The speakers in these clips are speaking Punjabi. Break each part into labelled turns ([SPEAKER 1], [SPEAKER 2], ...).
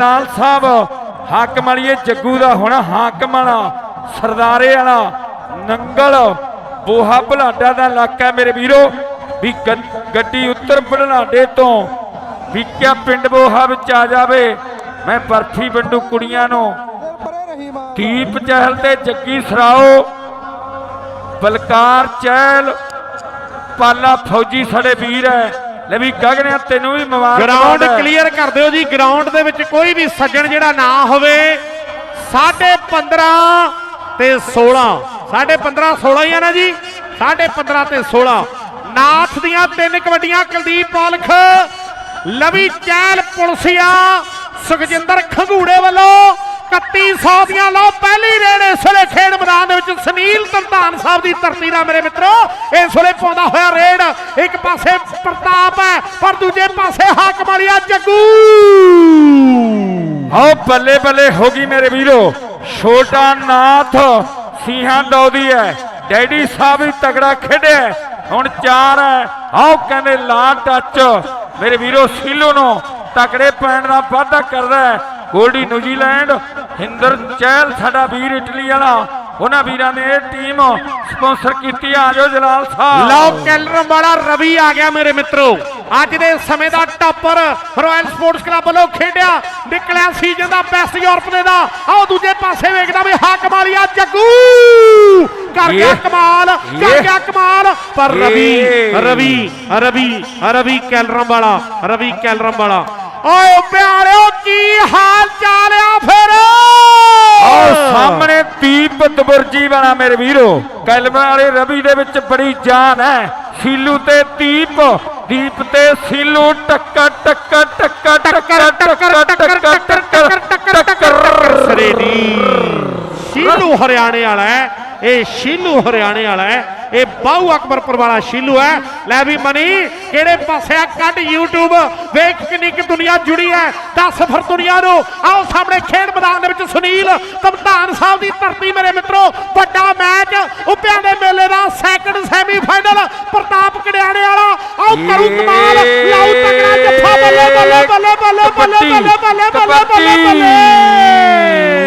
[SPEAKER 1] ਨਾਲ ਸਾਹਿਬ, ਹਾਕਮ ਵਾਲੀਏ ਜੱਗੂ ਦਾ ਹੁਣ ਹਾਕਮ ਵਾਲਾ, ਸਰਦਾਰੇ ਵਾਲਾ, ਨੰਗਲ, ਬੋਹਾ ਬਲਾਡਾ ਦਾ ਇਲਾਕਾ ਮੇਰੇ ਵੀਰੋ, ਵੀ ਗੱਡੀ ਉੱਤਰ ਬਲਾਡੇ ਤੋਂ ਵੀ ਕਿਆ ਪਿੰਡ ਬੋਹਾ ਵਿੱਚ ਆ ਜਾਵੇ, ਮੈਂ ਬਰਫੀ ਵੰਡੂ ਕੁੜੀਆਂ ਨੂੰ। ਦੀਪ ਚਹਿਲ ਤੇ ਜੱਗੀ ਸਰਾਓ, ਬਲਕਾਰ ਚਹਿਲ, ਪਾਲਾ ਫੌਜੀ ਸਾਡੇ ਵੀਰ ਹੈ। ਲੈ ਵੀ ਗਗਨਿਆ, ਤੈਨੂੰ ਵੀ ਮੁਬਾਰਕ
[SPEAKER 2] ਗਰਾਊਂਡ ਕਲੀਅਰ ਕਰ ਦਿਓ ਜੀ ਗਰਾਊਂਡ ਦੇ ਵਿੱਚ ਕੋਈ ਵੀ ਸੱਜਣ ਜਿਹੜਾ ਨਾ ਹੋਵੇ 15.5 ਤੇ 16 15.5 16 ਹੀ ਆ ਨਾ ਜੀ? 15.5 ਤੇ 16 ਨਾਥ ਦੀਆਂ ਤਿੰਨ ਕਬੱਡੀਆਂ, ਕੁਲਦੀਪ ਪਾਲਖ, ਲਵੀ ਚਹਿਲ ਪੁਲਸੀਆ, ਸੁਖਜਿੰਦਰ ਖੰਗੂੜੇ ਵੱਲੋਂ 3100 ਦੀਆਂ ਲਓ, ਪਹਿਲੀ ਰੇਡ ਇਸ ਵੇਲੇ ਖੇਡ ਮੈਦਾਨ ਦੇ ਵਿੱਚ ਸੁਨੀਲ ਤਰਤਾਨ ਸਾਹਿਬ ਦੀ ਧਰਤੀ ਦਾ ਮੇਰੇ ਮਿੱਤਰੋ। ਇਸ ਵੇਲੇ ਪਾਉਂਦਾ ਹੋਇਆ ਰੇਡ, ਇੱਕ ਪਾਸੇ ਪ੍ਰਤਾਪ ਹੈ, ਪਰ ਦੂਜੇ ਪਾਸੇ ਹਾਕਮ ਵਾਲੀਆ ਜੱਗੂ।
[SPEAKER 1] ਆਓ, ਬੱਲੇ ਬੱਲੇ ਹੋ ਗਈ ਮੇਰੇ ਵੀਰੋ। ਛੋਟਾ ਨਾਥ ਸੀਹਾਂ ਦੌਦੀ ਹੈ, ਡੈਡੀ ਸਾਹਿਬ ਵੀ ਤਗੜਾ ਖੇਡਿਆ ਹੁਣ ਚਾਰ ਹੈ। ਆਓ, ਕਹਿੰਦੇ ਲਾ ਟੱਚ ਮੇਰੇ ਵੀਰੋ, ਸੀਲੋ ਨੂੰ ਤਕੜੇ ਪੈਣ ਦਾ ਵਾਅਦਾ ਕਰਦਾ ਹੈ, ਗੋਲਡੀ ਨਿਊਜ਼ੀਲੈਂਡ ਹਿੰਦਰ ਚਹਿਲ ਸਾਡਾ ਵੀਰ ਇਟਲੀ ਵਾਲਾ ਉਹਨਾਂ ਵੀਰਾਂ ਨੇ ਇਹ ਟੀਮ ਸਪਾਂਸਰ ਕੀਤੀ ਆ ਆਜੋ ਜਲਾਲ ਸਾਹਿਬ।
[SPEAKER 2] ਲਓ ਕੈਲਰ ਵਾਲਾ ਰਵੀ ਆ ਗਿਆ ਮੇਰੇ ਮਿੱਤਰੋ। ਅੱਜ ਦੇ ਸਮੇਂ ਦਾ ਟਾਪਰ ਰਾਇਲ ਸਪੋਰਟਸ ਕਲੱਬ ਵੱਲੋਂ ਖੇਡਿਆ। ਨਿਕਲਿਆ ਸੀਜ਼ਨ ਦਾ ਬੈਸਟ ਯੂਰਪ ਦੇ ਦਾ। ਆਓ ਦੂਜੇ ਪਾਸੇ ਵੇਖਦਾ ਵੀ ਹਾਕਮ ਵਾਲੀਆ ਜੱਗੂ! ਕਰ ਗਿਆ ਕਮਾਲ ਕਰ ਗਿਆ ਕਮਾਲ। ਪਰ ਰਵੀ ਰਵੀ ਰਵੀ ਰਵੀ ਕੈਲਰਮ ਵਾਲਾ ਰਵੀ ਕੈਲਰਮ ਵਾਲਾ। ਓਏ ਪਿਆਰਿਓ ਕੀ ਹਾਲ ਚਾਲ ਆ ਫਿਰ?
[SPEAKER 1] ਆਓ ਸਾਹਮਣੇ ਦੀਪ ਦਬੁਰਜੀ ਵਾਲਾ ਮੇਰੇ ਵੀਰੋ ਕਲਮਾਂ ਵਾਲੇ ਰਵੀ ਦੇ ਵਿੱਚ ਬੜੀ ਜਾਨ ਹੈ ਸੀਲੂ ਤੇ ਦੀਪ ਦੀਪ ਤੇ ਸੀਲੂ ਟੱਕਰ ਟੱਕਰ ਟੱਕਰ ਟੱਕਰ ਟੱਕਰ ਟੱਕਰ ਟੱਕਰ ਟੱਕਰ
[SPEAKER 2] ਸਰੇਡੀ ਸ਼ੀਲੂ ਹਰਿਆਣੇ ਵਾਲਾ ਹੈ ਇਹ ਸ਼ੀਲੂ ਹਰਿਆਣੇ ਵਾਲਾ ਹੈ। ਇਹ ਬਾਹੂ ਅਕਬਰਪੁਰ ਵਾਲਾ ਸ਼ੀਲੂ ਹੈ। ਲੈ ਵੀ ਮਨੀ, ਕਿਹੜੇ ਪਾਸੇ ਆ? ਕੱਢ YouTube ਵੇਖ ਕਿੰਨੀ ਕਿ ਦੁਨੀਆ ਜੁੜੀ ਹੈ। ਦੱਸ ਫਿਰ ਦੁਨੀਆ ਨੂੰ। ਆਓ ਸਾਹਮਣੇ ਖੇਡ ਮੈਦਾਨ ਦੇ ਵਿੱਚ ਸੁਨੀਲ ਕਪਤਾਨ ਸਾਹਿਬ ਦੀ ਧਰਤੀ ਮੇਰੇ ਮਿੱਤਰੋ। ਵੱਡਾ ਮੈਚ। ਉੱਪਿਆਂ ਦੇ ਮੇਲੇ ਦਾ ਸੈਕੰਡ ਸੈਮੀਫਾਈਨਲ ਪ੍ਰਤਾਪ ਕੜਿਆਣੇ ਵਾਲਾ। ਆਓ ਕਰੂ ਕਮਾਲ। ਲਾਉ ਤਗੜਾ ਜੱਫਾ। ਬੱਲੇ ਬੱਲੇ ਬੱਲੇ ਬੱਲੇ ਬੱਲੇ ਬੱਲੇ ਬੱਲੇ ਬੱਲੇ ਬੱਲੇ।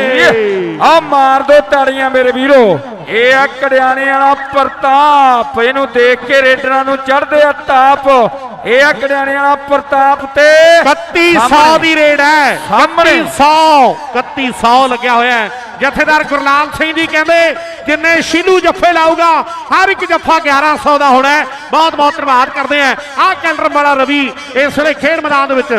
[SPEAKER 1] ਆ ਮਾਰ ਦੋ ਤਾੜੀਆਂ ਮੇਰੇ ਵੀਰੋ। ਇਹ ਆ ਕੜਿਆਣੇ ਵਾਲਾ ਪ੍ਰਤਾਪ। ਇਹਨੂੰ ਦੇਖ ਕੇ ਰੇਡਰਾਂ ਨੂੰ ਚੜਦੇ ਆ ਤਾਪ। ਇਹ ਆ ਕੜਿਆਣੇ ਵਾਲਾ ਪ੍ਰਤਾਪ ਤੇ
[SPEAKER 2] 3100 ਦੀ ਰੇਡ ਹੈ।
[SPEAKER 1] ਸਾਹਮਣੇ।
[SPEAKER 2] 3100 3100 ਲੱਗਿਆ ਹੋਇਆ ਹੈ। ਜਥੇਦਾਰ ਗੁਰਲਾਲ ਸਿੰਘ ਜੀ ਕਹਿੰਦੇ ਜਿੰਨੇ ਸ਼ੀਲੂ ਜੱਫੇ ਲਾਊਗਾ ਹਰ ਇੱਕ ਜੱਫਾ 1100 ਦਾ ਹੋਣਾ ਬਹੁਤ ਬਹੁਤ ਧੰਨਵਾਦ ਕਰਦੇ ਆ ਆਹ ਕੈਲਰ ਵਾਲਾ ਰਵੀ ਇਸ ਵੇਲੇ ਖੇਡ ਮੈਦਾਨ ਦੇ ਵਿੱਚ।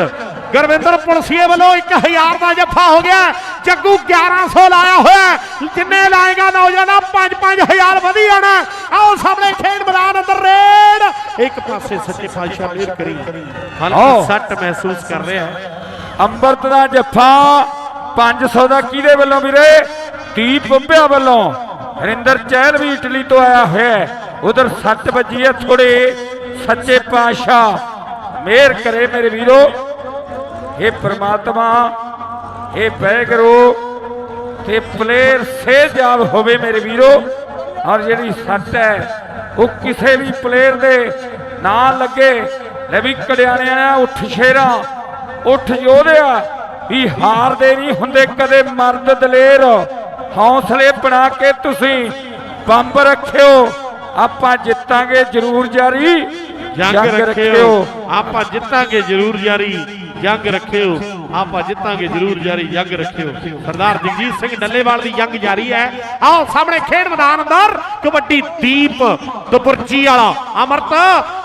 [SPEAKER 2] ਗੁਰਵਿੰਦਰ ਪੁਲਸੀਏ ਵੱਲੋਂ 1000 ਦਾ ਜੱਫਾ ਹੋ ਗਿਆ ਜੱਗੂ 1100 ਲਾਇਆ ਹੋਇਆ ਹੈ। ਜਿੰਨੇ ਲਾਏਗਾ ਨੌਜਵਾਨਾ 5-5000 ਵਧੀ ਜਾਣਾ ਆਓ ਸਾਹਮਣੇ ਖੇਡ ਮੈਦਾਨ ਅੰਦਰ ਰੇਡ। ਇੱਕ ਪਾਸੇ ਸੱਚੇ ਪਾਤਸ਼ਾਹ ਮਿਹਰ ਕਰੀ ਹਲਕੀ। ਸੱਟ ਮਹਿਸੂਸ ਕਰ ਰਿਹਾ
[SPEAKER 1] ਅੰਮ੍ਰਿਤ ਦਾ ਜੱਫਾ 500 ਦਾ ਕਿਹਦੇ ਵੱਲੋਂ ਵੀਰੇ? ਦੀਪ ਬੰਬਿਆ ਵੱਲੋਂ। ਹਰਿੰਦਰ ਚਹਿਲ ਵੀ ਇਟਲੀ ਤੋਂ ਆਇਆ ਹੋਇਆ ਉਧਰ ਸੱਟ ਵੱਜੀ ਹੈ ਥੋੜੇ ਸੱਚੇ ਪਾਤਸ਼ਾਹ। ਮਿਹਰ ਕਰੇ ਮੇਰੇ ਵੀਰੋ। ਇਹ ਪ੍ਰਮਾਤਮਾ ਇਹ ਬੈਗਰੋ ਤੇ ਪਲੇਅਰ ਸੇਜਾਬ ਹੋਵੇ ਮੇਰੇ ਵੀਰੋ। ਔਰ ਜਿਹੜੀ ਸੱਟ ਹੈ, ਉਹ ਕਿਸੇ ਵੀ ਪਲੇਅਰ ਦੇ ਨਾ ਲੱਗੇ। ਲੈ ਵੀ ਕੜਿਆਣਿਆਂ ਉੱਠ ਸ਼ੇਰਾ, ਉੱਠ ਯੋਧਿਆ, ਵੀ ਹਾਰਦੇ ਨਹੀਂ ਹੁੰਦੇ ਕਦੇ ਮਰਦ ਦਲੇਰ। ਹੌਸਲੇ ਬਣਾ ਕੇ ਤੁਸੀਂ ਬੰਬ ਰੱਖਿਓ, ਆਪਾਂ ਜਿੱਤਾਂਗੇ ਜ਼ਰੂਰ ਜਾਰੀ।
[SPEAKER 2] ਜੰਗ ਰੱਖਿਓ। ਆਪਾਂ ਜਿੱਤਾਂਗੇ ਜ਼ਰੂਰ ਜਾਰੀ ਜੰਗ ਰੱਖਿਓ। ਆਪਾਂ ਜਿੱਤਾਂਗੇ ਜ਼ਰੂਰ ਜਾਰੀ ਜੰਗ ਰੱਖਿਓ। ਸਰਦਾਰ ਜਗਜੀਤ ਸਿੰਘ ਡੱਲੇਵਾਲ ਦੀ ਜੰਗ ਜਾਰੀ ਹੈ। ਆਓ ਸਾਹਮਣੇ ਖੇਡ ਮੈਦਾਨ ਅੰਦਰ। ਕਬੱਡੀ ਦੀਪ ਦੁਪੁਰਜੀ ਵਾਲਾ ਅਮਰਤ।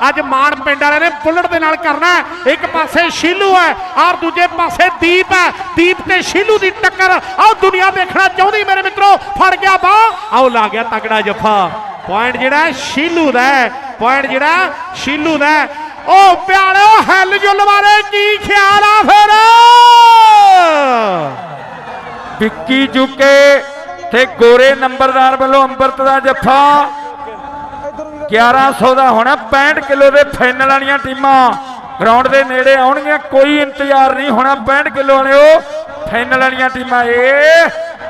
[SPEAKER 2] ਅੱਜ ਮਾਨ ਪਿੰਡ ਵਾਲਿਆਂ ਨੇ ਬੁੱਲਟ ਦੇ ਨਾਲ ਕਰਨਾ। ਇੱਕ ਪਾਸੇ ਸ਼ੀਲੂ ਹੈ ਔਰ ਦੂਜੇ ਪਾਸੇ ਦੀਪ ਹੈ। ਦੀਪ ਤੇ ਸ਼ੀਲੂ ਦੀ ਟੱਕਰ। ਆਓ ਦੁਨੀਆ ਦੇਖਣਾ ਚਾਹੁੰਦੀ ਮੇਰੇ ਮਿੱਤਰੋ। ਫੜ ਗਿਆ ਬਾ ਆਓ ਲਾ ਗਿਆ ਤਗੜਾ ਜੱਫਾ। ਪੁਆਇੰਟ ਜਿਹੜਾ ਸ਼ੀਲੂ ਦਾ ਪੁਆਇੰਟ ਜਿਹੜਾ, ਸ਼ੀਲੂ ਦਾ ਉਹ ਪਿਆਲਿਓ ਹੈਲ ਜੁੱਲ ਬਾਰੇ ਕੀ ਖਿਆਲ ਆ ਫਿਰ?
[SPEAKER 1] ਵਿੱਕੀ ਜੁਕੇ ਤੇ ਗੋਰੇ ਨੰਬਰਦਾਰ ਵੱਲੋਂ ਅੰਮ੍ਰਿਤ ਦਾ ਜੱਫਾ। 1100 ਦਾ ਹੋਣਾ 65 ਕਿਲੋ ਦੇ ਫਾਈਨਲ ਵਾਲੀਆਂ ਟੀਮਾਂ। ਗਰਾਊਂਡ ਦੇ ਨੇੜੇ ਆਉਣਗੀਆਂ, ਕੋਈ ਇੰਤਜ਼ਾਰ ਨਹੀਂ ਹੋਣਾ 65 ਕਿਲੋ ਵਾਲਿਓ, ਫਾਈਨਲ ਵਾਲੀਆਂ ਟੀਮਾਂ ਏ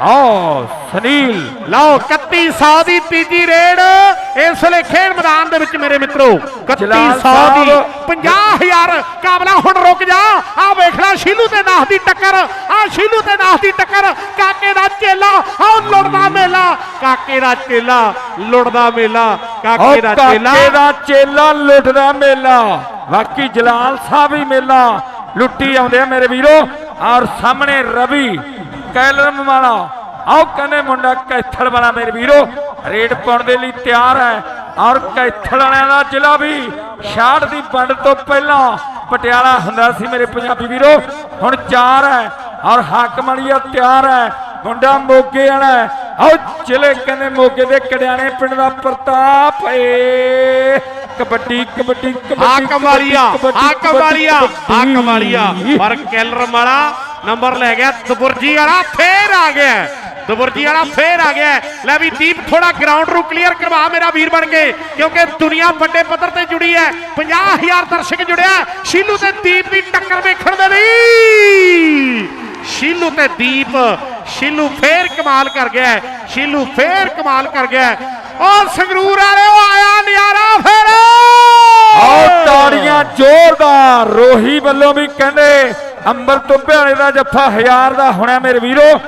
[SPEAKER 1] ਆਓ ਸੁਨੀਲ
[SPEAKER 2] ਲਓ 3100 ਦੀ ਤੀਜੀ ਰੇਡ। ਇਸ ਵੇਲੇ ਖੇਡ ਮੈਦਾਨ ਦੇ ਵਿੱਚ ਮੇਰੇ ਮਿੱਤਰੋ 3100
[SPEAKER 1] ਜਲਾਲ
[SPEAKER 2] ਦੀ
[SPEAKER 1] ਸਾਹਿਬ।
[SPEAKER 2] 50000 ਕਾਬਲਾ ਹੁਣ ਰੁਕ ਜਾ। ਆ ਵੇਖ ਲੈ ਸ਼ੀਲੂ ਤੇ ਨਾਹ ਦੀ ਟੱਕਰ। ਆ ਸ਼ੀਲੂ ਤੇ ਨਾਹ ਦੀ ਟੱਕਰ। ਕਾਕੇ ਦਾ ਚੇਲਾ ਆ ਲੁੜਦਾ ਮੇਲਾ। ਕਾਕੇ ਦਾ ਚੇਲਾ ਲੁੜਦਾ ਮੇਲਾ। ਕਾਕੇ ਦਾ ਚੇਲਾ।
[SPEAKER 1] ਕਾਕੇ ਦਾ ਚੇਲਾ ਲੁੱਟਦਾ ਮੇਲਾ। ਬਾਕੀ ਜਲਾਲ ਸਾਹਿਬ ਹੀ ਮੇਲਾ। ਲੁੱਟੀ ਆਉਂਦੇ ਆ ਮੇਰੇ ਵੀਰੋ। ਔਰ ਸਾਹਮਣੇ ਰਵੀ ਕੈਲਰਮ ਵਾਲਾ। ਆਓ ਕਹਿੰਦੇ ਮੁੰਡਾ ਕੈਥਲ ਵਾਲਾ ਮੇਰੇ ਵੀਰੋ ਰੇਡ ਪਾਉਣ ਦੇ ਲਈ ਤਿਆਰ ਹੈ। ਔਰ ਕੈਥਲ ਵਾਲਿਆਂ ਦਾ ਜ਼ਿਲ੍ਹਾ ਵੀ ਛਾੜ ਦੀ ਵੰਡ ਤੋਂ ਪਹਿਲਾਂ ਪਟਿਆਲਾ ਹੁੰਦਾ ਸੀ ਮੇਰੇ ਪੰਜਾਬੀ ਵੀਰੋ। ਹੁਣ ਚਾਰ ਹੈ ਔਰ ਹਾਕਮ ਵਾਲੀਆ ਤਿਆਰ ਹੈ। ਮੁੰਡਾ ਮੋਗੇ ਵਾਲਾ। ਆਓ ਜ਼ਿਲ੍ਹੇ ਕਹਿੰਦੇ ਮੋਗੇ ਦੇ ਕੜਿਆਣੇ ਪਿੰਡ ਦਾ ਪ੍ਰਤਾਪ ਏ। ਕਬੱਡੀ ਕਬੱਡੀ ਕਬੱਡੀ
[SPEAKER 2] ਆ ਕਮਾਲੀਆ
[SPEAKER 1] ਕਬੱਡੀ,
[SPEAKER 2] ਆ ਕਮਾਲੀਆ ਆ
[SPEAKER 1] ਕਬੱਡੀ।
[SPEAKER 2] ਕਮਾਲੀਆ ਪਰ ਕੈਲਰਮ ਵਾਲਾ ਨੰਬਰ ਲੈ ਗਿਆ ਦਬੁਰਜੀ ਵਾਲਾ, ਫੇਰ ਆ ਗਿਆ। ਦਬੁਰਜੀ ਵਾਲਾ ਫੇਰ ਆ ਗਿਆ। ਲੈ ਵੀ ਦੀਪ ਥੋੜਾ ਗਰਾਊਂਡ ਨੂੰ ਕਲੀਅਰ ਕਰਵਾ ਮੇਰਾ ਵੀਰ ਬਣ ਕੇ, ਕਿਉਂਕਿ ਦੁਨੀਆ ਵੱਡੇ ਪੱਧਰ ਤੇ ਜੁੜੀ ਹੈ। 50000 ਦਰਸ਼ਕ ਜੁੜਿਆ। ਸ਼ੀਲੂ ਤੇ ਦੀਪ ਦੀ ਟੱਕਰ ਵੇਖਣ ਦੇ ਲਈ। ਸ਼ੀਲੂ ਤੇ ਦੀਪ, ਸ਼ੀਲੂ ਫੇਰ ਕਮਾਲ ਕਰ ਗਿਆ ਸ਼ੀਲੂ ਫੇਰ ਕਮਾਲ ਕਰ ਗਿਆ ਹੈ। ਉਹ ਸੰਗਰੂਰ ਵਾਲਿਓ, ਆਇਆ ਨਿਆਰਾ ਫੇਰ।
[SPEAKER 1] ਆਓ ਤਾੜੀਆਂ ਜ਼ੋਰਦਾਰ। ਰੋਹੀ ਵੱਲੋਂ ਵੀ ਕਹਿੰਦੇ ਅੰਬਰ ਤੋਂ ਭਿਆਲੇ ਦਾ ਜੱਫਾ ਹਜ਼ਾਰ ਦਾ ਹੋਣਾ ਮੇਰੇ ਵੀਰੋ।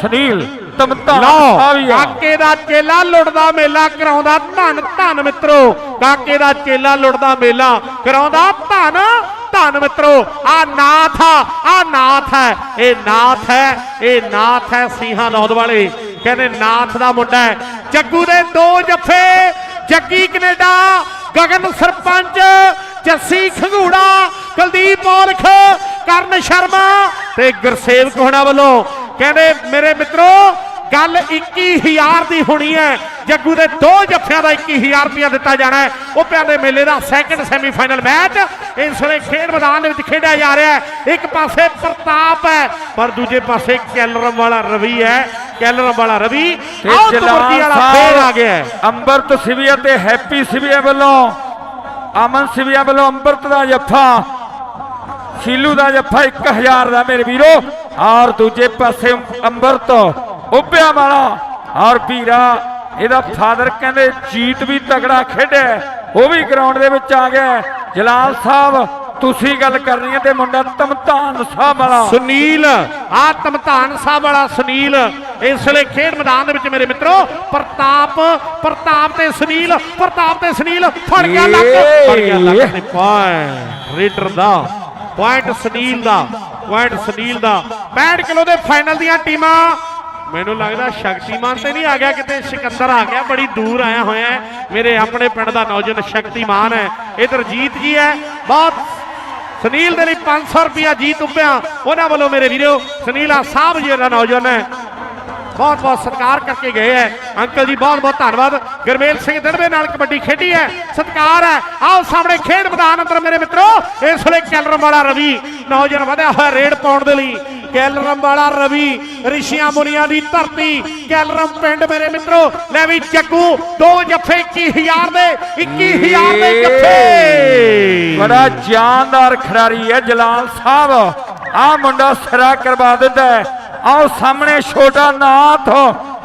[SPEAKER 1] ਸੁਨੀਲ ਤਮਤਾ
[SPEAKER 2] ਲਓ
[SPEAKER 1] ਆ ਵੀ ਆ
[SPEAKER 2] ਕਾਕੇ ਦਾ ਚੇਲਾ ਲੁੱਟਦਾ ਮੇਲਾ ਕਰਾਉਂਦਾ ਧੰਨ ਧੰਨ ਮਿੱਤਰੋ। ਕਾਕੇ ਦਾ ਚੇਲਾ ਲੁੱਟਦਾ ਮੇਲਾ ਕਰਾਉਂਦਾ ਧੰਨ ਧੰਨ ਮਿੱਤਰੋ। ਆ ਨਾਥ ਆ ਆ ਨਾਥ ਹੈ। ਇਹ ਨਾਥ ਹੈ ਇਹ ਨਾਥ ਹੈ ਸਿੰਘਾਂ ਨੌਦ ਵਾਲੇ। ਕਹਿੰਦੇ ਨਾਥ ਦਾ ਮੁੰਡਾ ਹੈ। ਜੱਗੂ ਦੇ ਦੋ ਜੱਫੇ ਜੱਗੀ ਕੈਨੇਡਾ ਗਗਨ ਸਰਪੰਚ ਜੱਸੀ ਖੰਗੂੜਾ ਕੁਲਦੀਪ ਔਲਖ ਕਰਨ ਸ਼ਰਮਾ ਤੇ ਗੁਰਸੇਵਕ ਹੋਣਾ ਵੱਲੋਂ ਕਹਿੰਦੇ ਮੇਰੇ ਮਿੱਤਰੋ ਗੱਲ 21000 ਦੀ ਹੋਣੀ ਹੈ। ਜੱਗੂ ਦੇ ਦੋ ਜੱਫਿਆਂ ਦਾ 21000 ਰੁਪਇਆ ਦਿੱਤਾ ਜਾਣਾ ਹੈ। ਉਹ ਪਿਆਲੇ ਮੇਲੇ ਦਾ ਸੈਕੰਡ ਸੈਮੀਫਾਈਨਲ ਮੈਚ ਇਸ ਵੇਲੇ ਖੇਡ ਮੈਦਾਨ ਦੇ ਵਿੱਚ ਖੇਡਿਆ ਜਾ ਰਿਹਾ ਹੈ। ਇੱਕ ਪਾਸੇ ਪ੍ਰਤਾਪ ਹੈ ਪਰ ਦੂਜੇ ਪਾਸੇ ਕੈਲਰਮ ਵਾਲਾ ਰਵੀ ਹੈ। ਕੈਲਰਮ ਵਾਲਾ ਰਵੀ
[SPEAKER 1] ਜਲਾਲ
[SPEAKER 2] ਤੁਰਕੀ ਵਾਲਾ ਫੇਰ ਆ ਗਿਆ ਹੈ।
[SPEAKER 1] ਅੰਬਰਤ ਸਿਵਿਆ ਤੇ ਹੈਪੀ ਸਿਵਿਆ ਵੱਲੋਂ ਅਮਨ ਸਿਵਿਆ ਵੱਲੋਂ ਅੰਬਰਤ ਦਾ ਜੱਫਾ। ਸ਼ੀਲੂ ਦਾ ਜੱਫਾ 1000 ਦਾ ਮੇਰੇ ਵੀਰੋ। ਔਰ ਦੂਜੇ ਪਾਸੇ ਅੰਬਰਤ ਉੱਭਿਆ ਵਾਲਾ ਔਰ ਵੀਰਾ ਇਹਦਾ ਫਾਦਰ ਕਹਿੰਦੇ ਜੀਤ ਵੀ ਤਗੜਾ ਖੇਡਿਆ ਉਹ ਵੀ ਗਰਾਊਂਡ ਦੇ ਵਿੱਚ ਆ ਗਿਆ ਜਲਾਲ ਸਾਹਿਬ ਤੁਸੀਂ ਗੱਲ ਕਰਨੀ ਹੈ ਤੇ ਮੁੰਡਾ ਤਮਤਾਨ ਸਾਹਿਬ ਵਾਲਾ।
[SPEAKER 2] ਸੁਨੀਲ ਆ ਧਮਧਾਨ ਸਾਹਿਬ ਵਾਲਾ ਸੁਨੀਲ ਇਸ ਵੇਲੇ ਖੇਡ ਮੈਦਾਨ ਦੇ ਵਿੱਚ ਮੇਰੇ ਮਿੱਤਰੋ ਪ੍ਰਤਾਪ ਪ੍ਰਤਾਪ ਤੇ ਸੁਨੀਲ ਪ੍ਰਤਾਪ ਤੇ ਸੁਨੀਲ ਫੜ ਗਿਆ ਲੱਕ ਫੜ ਗਿਆ ਲੱਕ ਤੇ ਪੁਆਇੰਟ ਰੇਡਰ ਦਾ। ਪੁਆਇੰਟ ਸੁਨੀਲ ਦਾ ਪੁਆਇੰਟ ਸੁਨੀਲ ਦਾ। 65 ਕਿਲੋ ਦੇ ਫਾਈਨਲ ਦੀਆਂ ਟੀਮਾਂ। ਮੈਨੂੰ ਲੱਗਦਾ ਸ਼ਕਤੀਮਾਨ ਤੇ ਨਹੀਂ ਆ ਗਿਆ ਕਿਤੇ, ਸਿਕੰਦਰ ਆ ਗਿਆ, ਬੜੀ ਦੂਰ ਆਇਆ ਹੋਇਆ ਮੇਰੇ ਆਪਣੇ ਪਿੰਡ ਦਾ ਨੌਜਵਾਨ ਸ਼ਕਤੀਮਾਨ ਹੈ। ਇਧਰ ਜੀਤ ਜੀ ਹੈ। ਬਹੁਤ ਸੁਨੀਲ ਦੇ ਲਈ 500 ਰੁਪਿਆ ਜੀਤ ਉੱਪਿਆ। ਉਹਨਾਂ ਵੱਲੋਂ ਮੇਰੇ ਵੀਰੋ ਸੁਨੀਲ ਸਾਹਿਬ ਜੀ ਦਾ ਨੌਜਵਾਨ ਹੈ। ਬਹੁਤ ਬਹੁਤ ਸਤਿਕਾਰ ਕਰਕੇ ਗਏ ਹੈ। ਅੰਕਲ ਜੀ ਬਹੁਤ ਬਹੁਤ ਧੰਨਵਾਦ। ਗਰਮੇਲ ਸਿੰਘ ਦੜਵੇ ਨਾਲ ਕਬੱਡੀ ਖੇਡੀ ਹੈ। ਸਤਿਕਾਰ ਹੈ। ਆਓ ਸਾਹਮਣੇ ਖੇਡ ਮੈਦਾਨ ਅੰਦਰ ਮੇਰੇ ਮਿੱਤਰੋ ਇਸ ਵੇਲੇ ਕੈਲਰਮ ਵਾਲਾ ਰਵੀ। ਨੌਜਵਾਨ ਵਧਿਆ ਹੋਇਆ ਰੇਡ ਪਾਉਣ ਦੇ ਲਈ। ਕੈਲਰਮ ਵਾਲਾ ਰਵੀ ਰਿਸ਼ੀਆਂ ਮੁਨੀਆਂ ਦੀ ਧਰਤੀ। ਕੈਲਰਮ ਪਿੰਡ ਮੇਰੇ ਮਿੱਤਰੋ ਲੈ ਵੀ ਜੱਗੂ ਦੋ ਜੱਫੇ 21000 ਦੇ 21000 ਦੇ ਜੱਫੇ।
[SPEAKER 1] ਬੜਾ ਜਾਨਦਾਰ ਖਿਡਾਰੀ ਹੈ ਜਲਾਲ ਸਾਹਿਬ। ਆ ਮੁੰਡਾ ਸਿਰਾ ਕਰਵਾ ਦਿੰਦਾ ਹੈ। ਆਓ ਸਾਹਮਣੇ ਛੋਟਾ ਨਾਥ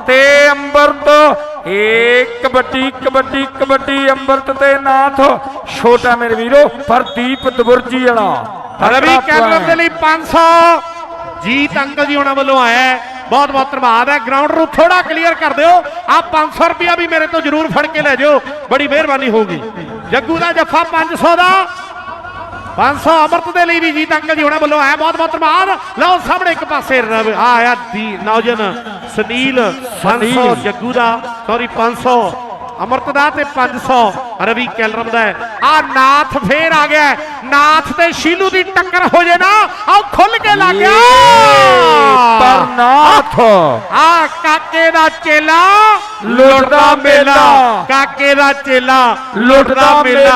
[SPEAKER 1] ਤੇ ਅੰਬਰਤ ਏ ਕਬੱਡੀ ਕਬੱਡੀ ਕਬੱਡੀ ਅੰਬਰਤ ਤੇ ਨਾਥ। ਛੋਟਾ ਮੇਰੇ ਵੀਰੋ ਪ੍ਰਦੀਪ ਦਬੁਰਜੀ ਵਾਲਾ।
[SPEAKER 2] ਰਵੀ ਕੈਲਰਮ ਦੇ ਲਈ 500 ਜੀਤ ਅੰਕਲ ਜੀ ਉਹਨਾਂ ਵੱਲੋਂ ਆਇਆ ਬਹੁਤ ਬਹੁਤ ਧੰਨਵਾਦ ਹੈ। ਗਰਾਊਂਡ ਨੂੰ ਥੋੜਾ ਕਲੀਅਰ ਕਰ ਦਿਓ। ਆ 500 ਰੁਪਿਆ ਵੀ ਮੇਰੇ ਤੋਂ ਜ਼ਰੂਰ ਫੜ ਕੇ ਲੈ ਜਾਓ। ਬੜੀ ਮਿਹਰਬਾਨੀ ਹੋਊਗੀ। ਜੱਗੂ ਦਾ ਜੱਫਾ 500 ਦਾ। 500 ਅਮਰਤ ਦੇ ਲਈ ਵੀ ਜੀਤ ਅੰਕਲ ਜੀ ਉਹਨਾਂ ਵੱਲੋਂ ਆਇਆ ਬਹੁਤ ਬਹੁਤ ਧੰਨਵਾਦ ਲਓ ਸਾਹਮਣੇ ਇੱਕ ਪਾਸੇ ਆਇਆ ਦੀ ਨੌਜਨ ਸੁਨੀਲ 500
[SPEAKER 1] ਸੁਨੀਲ।
[SPEAKER 2] ਜੱਗੂ ਦਾ ਸੌਰੀ 500 ਅਮਰਤ ਦਾ ਤੇ 500 ਰਵੀ ਕੈਲਰਮ ਦਾ ਆ ਨਾਥ ਫੇਰ ਆ ਗਿਆ। ਨਾਥ ਤੇ ਸ਼ੀਲੂ ਦੀ ਟੱਕਰ ਹੋ ਜੇ ਨਾ ਆਓ ਖੁੱਲ ਕੇ ਲੱਗ ਗਿਆ।
[SPEAKER 1] ਪਰ ਨਾਥ
[SPEAKER 2] ਆ ਕਾਕੇ ਦਾ ਚੇਲਾ।
[SPEAKER 1] ਲੁੱਟਦਾ ਮੇਲਾ।
[SPEAKER 2] ਕਾਕੇ ਦਾ ਚੇਲਾ
[SPEAKER 1] ਲੁੱਟਦਾ ਮੇਲਾ।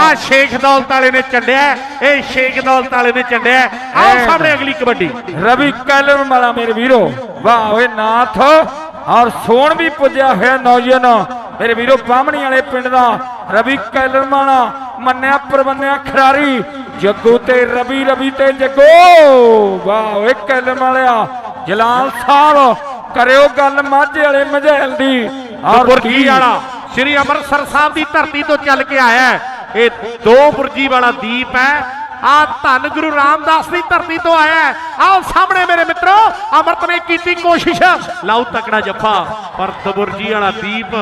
[SPEAKER 2] ਆ ਸ਼ੇਖ ਦੌਲਤ ਵਾਲੇ ਨੇ ਚੰਡਿਆ ਇਹ ਸ਼ੇਖ ਦੌਲਤ ਵਾਲੇ ਨੇ ਚੰਡਿਆ। ਆਓ। ਸਾਹਮਣੇ ਅਗਲੀ ਕਬੱਡੀ।
[SPEAKER 1] ਰਵੀ ਕੈਲਰ ਵਾਲਾ ਮੇਰੇ ਵੀਰੋ। ਵਾਹ ਓਏ ਨਾਥ। ਔਰ ਸੋਣ ਵੀ ਪੁੱਜਿਆ ਹੋਇਆ ਨੌਜਵਾਨ। ਮੇਰੇ ਵੀਰੋ ਬਾਹਮਣੀ ਵਾਲੇ ਪਿੰਡ ਦਾ ਰਵੀ ਕੈਲਰ ਵਾਲਾ ਮੰਨਿਆ ਪਰਵੰਨਿਆ ਖਿਡਾਰੀ। ਜੱਗੂ ਤੇ ਰਵੀ ਰਵੀ ਤੇ ਜੱਗੋ। ਵਾਹ ਓਏ ਕੈਲਰ ਵਾਲਿਆ ਜਲਾਲ ਸਾਹਿਬ। ਕਰਿਓ ਗੱਲ ਮਾਝੇ ਵਾਲੇ ਮਝੈਲ ਦੀ। ਔਰ
[SPEAKER 2] ਬੁਰਜੀ ਵਾਲਾ ਸ੍ਰੀ ਅੰਮ੍ਰਿਤਸਰ ਸਾਹਿਬ ਦੀ ਧਰਤੀ ਤੋਂ ਚੱਲ ਕੇ ਆਇਆ ਹੈ। ਇਹ ਦੋ ਬੁਰਜੀ ਵਾਲਾ ਦੀਪ ਹੈ ਆ ਧੰਨ ਗੁਰੂ ਰਾਮਦਾਸ ਦੀ ਧਰਤੀ ਤੋਂ ਆਇਆ ਆਓ ਸਾਹਮਣੇ ਮੇਰੇ ਮਿੱਤਰੋ, ਅਮਰਤ ਨੇ ਕੀਤੀ ਕੋਸ਼ਿਸ਼। ਲਾਉ ਤਕੜਾ ਜੱਫਾ, ਪਰ ਦਬੁਰਜੀ ਵਾਲਾ ਦੀਪ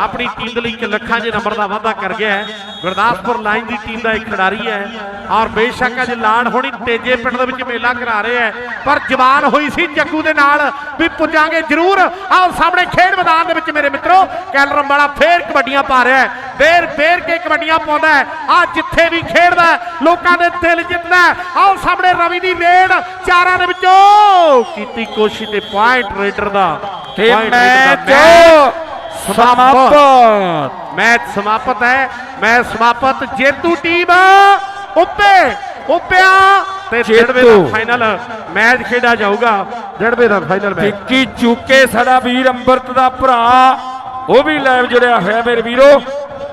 [SPEAKER 2] ਆਪਣੀ ਟੀਮ ਦੇ ਲਈ ਲੱਖਾਂ ਦੇ ਨੰਬਰ ਦਾ ਵਾਅਦਾ ਕਰ ਗਿਆ ਹੈ। ਗੁਰਦਾਸਪੁਰ ਲਾਈਨ ਦੀ ਟੀਮ ਦਾ ਇੱਕ ਖਿਡਾਰੀ ਹੈ ਔਰ ਬੇਸ਼ੱਕ ਅੱਜ ਲਾੜ ਹੋਣੀ ਤੇਜੇ ਪਿੰਡ ਦੇ ਵਿੱਚ ਮੇਲਾ ਕਰਾ ਰਹੇ ਹੈ। ਪਰ ਜਵਾਨ ਹੋਈ ਸੀ ਜੱਗੂ ਦੇ ਨਾਲ, ਵੀ ਪੁੱਜਾਂਗੇ ਜ਼ਰੂਰ। ਆਓ ਸਾਹਮਣੇ ਖੇਡ ਮੈਦਾਨ ਦੇ ਵਿੱਚ ਮੇਰੇ ਮਿੱਤਰੋ, ਕੈਲਰਮ ਵਾਲਾ ਫੇਰ ਕਬੱਡੀਆਂ ਪਾ ਰਿਹਾ ਹੈ। ਫੇਰ ਫੇਰ ਕੇ ਕਬੱਡੀਆਂ ਪਾਉਂਦਾ ਹੈ। ਆ ਜਿੱਥੇ ਵੀ ਖੇਡਦਾ ਲੋਕਾਂ ਦੇ ਦਿਲ ਜਿੱਤਦਾ ਹੈ। ਆਓ ਸਾਹਮਣੇ ਰਵੀ ਦੀ ਰੇਡ। ਚਾਰਾਂ ਦੇ ਵਿੱਚੋਂ ਕੀਤੀ ਕੋਸ਼ਿਸ਼ ਤੇ ਪੁਆਇੰਟ ਰੇਡਰ ਦਾ।
[SPEAKER 1] ਤੇ ਮੈਚ ਸਮਾਪਤ।
[SPEAKER 2] ਮੈਚ ਸਮਾਪਤ ਹੈ। ਮੈਚ ਸਮਾਪਤ। ਜੇਤੂ ਟੀਮ ਉੱਪੇ ਉੱਪਿਆ ਤੇ ਡੜਵੇ ਦਾ। ਫਾਈਨਲ ਮੈਚ ਖੇਡਿਆ ਜਾਊਗਾ। ਡੜਵੇ ਦਾ ਫਾਈਨਲ ਮੈਚ।
[SPEAKER 1] ਵਿੱਕੀ ਚੁੱਕੇ ਸਾਡਾ ਵੀਰ ਅੰਮ੍ਰਿਤ ਦਾ ਭਰਾ। ਉਹ ਵੀ ਲਾਈਵ ਜੁੜਿਆ ਹੋਇਆ ਮੇਰੇ ਵੀਰੋ।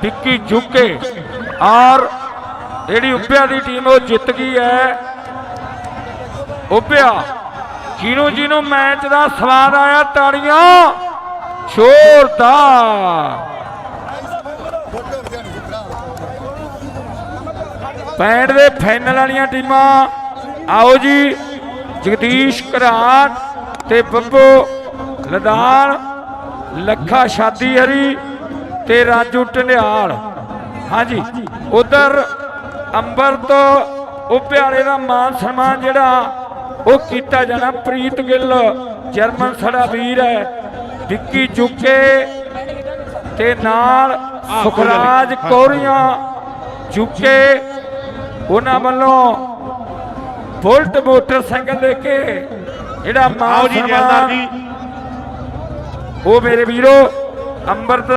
[SPEAKER 1] ਵਿੱਕੀ ਚੁੱਕੇ। ਔਰ ਜਿਹੜੀ ਉੱਪਿਆ ਦੀ ਟੀਮ ਉਹ ਜਿੱਤ ਗਈ ਹੈ। ਉੱਪਿਆ, ਜਿਹਨੂੰ ਜਿਹਨੂੰ ਮੈਚ ਦਾ ਸਵਾਦ ਆਇਆ ਤਾੜੀਆਂ, ਜ਼ੋਰਦਾਰ। ਪੈਂਡ ਦੇ ਫਾਈਨਲ ਵਾਲੀਆਂ ਟੀਮਾਂ, ਆਓ ਜੀ, ਜਗਦੀਸ਼ ਘਰਾਟ ਤੇ ਬੱਬੂ ਲਦਾਨ ਲੱਖਾ ਸ਼ਾਦੀ ਹਰੀ ਤੇ ਰਾਜੂ ਢੰਡਿਆਲ। ਹਾਂਜੀ, ਉਧਰ ਅੰਬਰਤ ਉਪਿਆਲੇ ਦਾ ਮਾਨ ਸਨਮਾਨ ਜਿਹੜਾ ਉਹ ਕੀਤਾ ਜਾਣਾ। ਪ੍ਰੀਤ ਗਿੱਲ ਜਰਮਨ ਸਾਡਾ ਵੀਰ ਹੈ ਵਿੱਕੀ ਚੁੱਕੇ ਤੇ ਨਾਲ ਸੁਖਰਾਜ ਕੌਰੀਆਂ ਚੁੱਕੇ। ਉਹਨਾਂ ਵੱਲੋਂ ਬੁਲਟ ਮੋਟਰਸਾਈਕਲ ਲੈ ਕੇ ਜਿਹੜਾ ਮਾਨ ਸਨਮਾਨ ਉਹ ਮੇਰੇ ਵੀਰੋ ਅੰਮ੍ਰਿਤ